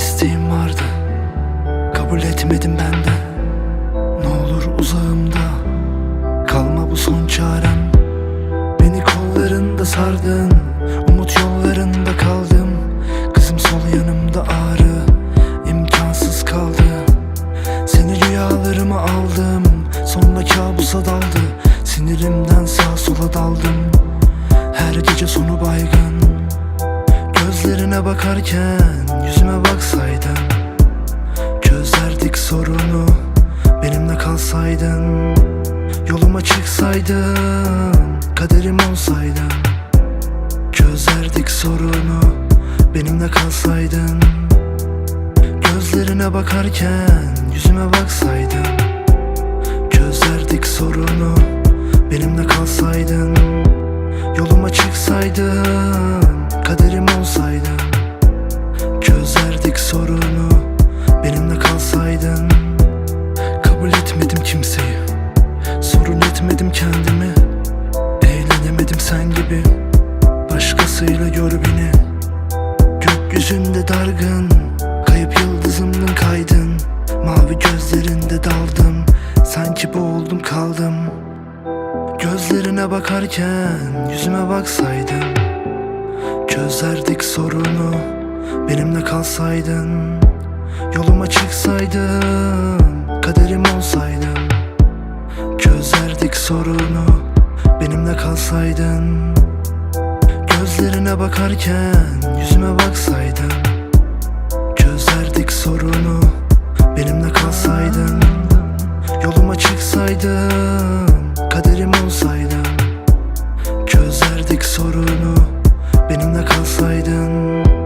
isteğim vardı. Kabul etmedim bende. Ne olur uzağımda Kalma bu son çarem. Beni kollarında sardın Umut yollarında kaldım Kızım sol yanımda ağrı imkansız kaldı. Seni rüyalarıma aldım Sonra kabusa daldı. Sinirimden sağa sola daldım. Her gece sonu baygın. Gözlerine bakarken yüzüme baksaydın Çözerdik sorunu benimle kalsaydın Yoluma çıksaydın kaderim olsaydın Çözerdik sorunu benimle kalsaydın. Gözlerine bakarken yüzüme baksaydın. Çözerdik sorunu benimle kalsaydın. Yoluma çıksaydın sorunu benimle kalsaydın. Kabul etmedim kimseyi Sorun etmedim kendimi. Eğlenemedim sen gibi Başkasıyla gör beni. Gökyüzünde dargın Kayıp yıldızımdın kaydın. Mavi gözlerinde daldım Sanki boğuldum kaldım. Gözlerine bakarken yüzüme baksaydın. Çözerdik sorunu Benimle kalsaydın Yoluma çıksaydın Kaderim olsaydın Çözerdik sorunu Benimle kalsaydın. Gözlerine bakarken Yüzüme baksaydın. Çözerdik sorunu Benimle kalsaydın. Yoluma çıksaydın Kaderim olsaydın Çözerdik sorunu Benimle kalsaydın.